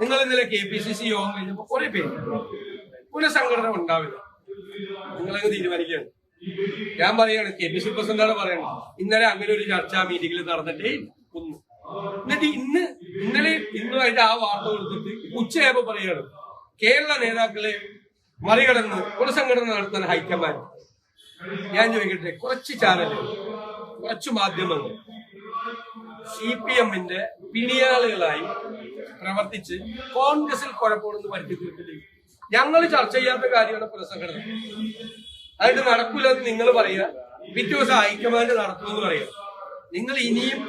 നിങ്ങൾ ഇന്നലെ K P C C യോഗം കഴിഞ്ഞപ്പോ കുറെ പേര് പുനഃസംഘടന ഉണ്ടാവില്ല. നിങ്ങളങ്ങ് തീരുമാനിക്കുകയാണ്. ഞാൻ പറയാണ് കെ പി സി പ്രസിഡന്റാണ് പറയുന്നത് ഇന്നലെ അങ്ങനെ ഒരു ചർച്ചാ മീറ്റിംഗിൽ നടന്നിട്ടേ. ഒന്ന് എന്നിട്ട് ഇന്ന് ഇന്നലെ ഇന്നുമായിട്ട് ആ വാർത്ത കൊടുത്തിട്ട് ഉച്ചയായപ്പോ പറയാണ് കേരള നേതാക്കളെ മറികടന്ന് പുനഃസംഘടന നടത്താൻ ഹൈക്കമാൻഡ്. ഞാൻ ചോദിക്കട്ടെ കുറച്ച് ചാനലുകൾ കുറച്ച് മാധ്യമങ്ങൾ സി പി എമ്മിന്റെ പിണിയാളുകളായി പ്രവർത്തിച്ച് കോൺഗ്രസിൽ കുഴപ്പമൊന്നും വരുത്തി തീർത്തില്ല ഞങ്ങൾ ചർച്ച ചെയ്യാത്ത കാര്യമാണ് പുനഃസംഘടന. അതിന് നടക്കൂലെന്ന് നിങ്ങൾ പറയുക. പിറ്റേ ദിവസം ഹൈക്കമാൻഡ് നടത്തുമെന്ന് പറയുക. നിങ്ങൾ ഇനിയും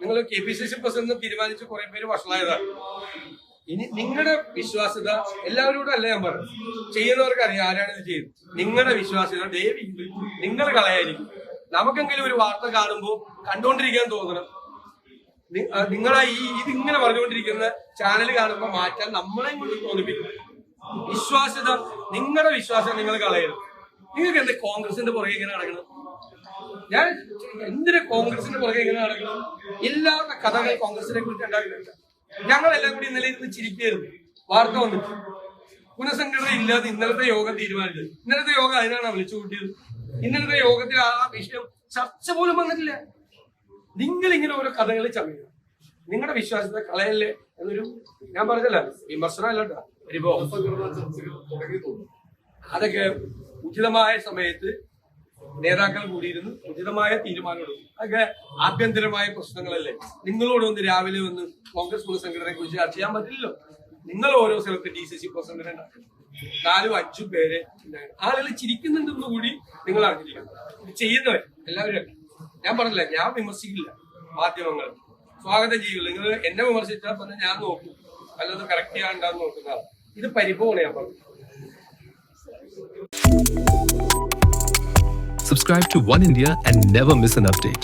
നിങ്ങൾ K P C C president തീരുമാനിച്ച് കുറെ പേര് വഷളായതാണ്. ഇനി നിങ്ങളുടെ വിശ്വാസ്യത എല്ലാവരോടും അല്ല ഞാൻ പറഞ്ഞു ചെയ്യുന്നവർക്ക് അറിയാം ആരാണ് ഇത് ചെയ്യുന്നത്. നിങ്ങളുടെ വിശ്വാസ്യത ദേവി നിങ്ങൾ കളയായിരിക്കും. നമുക്കെങ്കിലും ഒരു വാർത്ത കാണുമ്പോൾ കണ്ടുകൊണ്ടിരിക്കാൻ തോന്നണം. നിങ്ങളെ ഈ ഇതിങ്ങനെ പറഞ്ഞുകൊണ്ടിരിക്കുന്ന ചാനൽ കാണുമ്പോൾ മാറ്റാൻ നമ്മളെ കൊണ്ട് തോന്നിപ്പിക്കും. വിശ്വാസ്യത നിങ്ങളുടെ വിശ്വാസം നിങ്ങൾ കളയരുത്. നിങ്ങൾക്ക് എന്താ കോൺഗ്രസിന്റെ പുറകെ ഇങ്ങനെ നടക്കണം? ഞാൻ എന്തിനു കോൺഗ്രസിന്റെ പുറകെ ഇങ്ങനെ നടക്കണം? ഇല്ലാത്ത കഥകൾ കോൺഗ്രസിനെ കുറിച്ച് ഉണ്ടാകുന്നുണ്ട് ഞങ്ങളെല്ലാം കൂടി ഇന്നലെ ഇരുന്ന് ചിരിക്കുകയായിരുന്നു. വാർത്ത വന്നിട്ട്. പുനഃസംഘടന ഇല്ലാതെ ഇന്നലത്തെ യോഗം തീരുമാനിച്ചത്. ഇന്നലത്തെ യോഗം അതിനാണ് വിളിച്ചു കൂട്ടിയത് ഇന്നലത്തെ യോഗത്തിൽ ആ വിഷയം ചർച്ച പോലും വന്നിട്ടില്ല. നിങ്ങൾ ഇങ്ങനെ ഓരോ കഥകൾ ചമയുക നിങ്ങളുടെ വിശ്വാസത്തെ കളയല്ലേ എന്നൊരു ഞാൻ പറഞ്ഞല്ല വിമർശനം അല്ല അതൊക്കെ ഉചിതമായ സമയത്ത് നേതാക്കൾ കൂടിയിരുന്ന്. ഉചിതമായ തീരുമാനമെടുക്കും അതൊക്കെ ആഭ്യന്തരമായ പ്രശ്നങ്ങളല്ലേ. നിങ്ങളോട് വന്ന് രാവിലെ വന്ന് കോൺഗ്രസ് പുനഃസംഘടനയെ കുറിച്ച് ചർച്ച ചെയ്യാൻ പറ്റില്ലല്ലോ. നിങ്ങൾ ഓരോ സ്ഥലത്ത് ഡി സി സി പ്രസിഡന്റ് ഉണ്ടാക്കും. നാലും അഞ്ചും പേരെ. ആളുകൾ ചിരിക്കുന്നുണ്ടെന്ന് കൂടി നിങ്ങൾ അറിഞ്ഞിരിക്കണം. ഇത് ചെയ്യുന്നവർ എല്ലാവരും. ഞാൻ പറഞ്ഞില്ല ഞാൻ വിമർശിക്കില്ല മാധ്യമങ്ങൾ സ്വാഗതം ചെയ്യൂ നിങ്ങൾ എന്നെ വിമർശിച്ചാൽ തന്നെ ഞാൻ നോക്കും. അല്ലാതെ കറക്റ്റ് ചെയ്യാണ്ടാന്ന് നോക്കുന്നതാണ് ഇത് പരിഭവമാണ് ഞാൻ പറഞ്ഞു Subscribe to One India and never miss an update.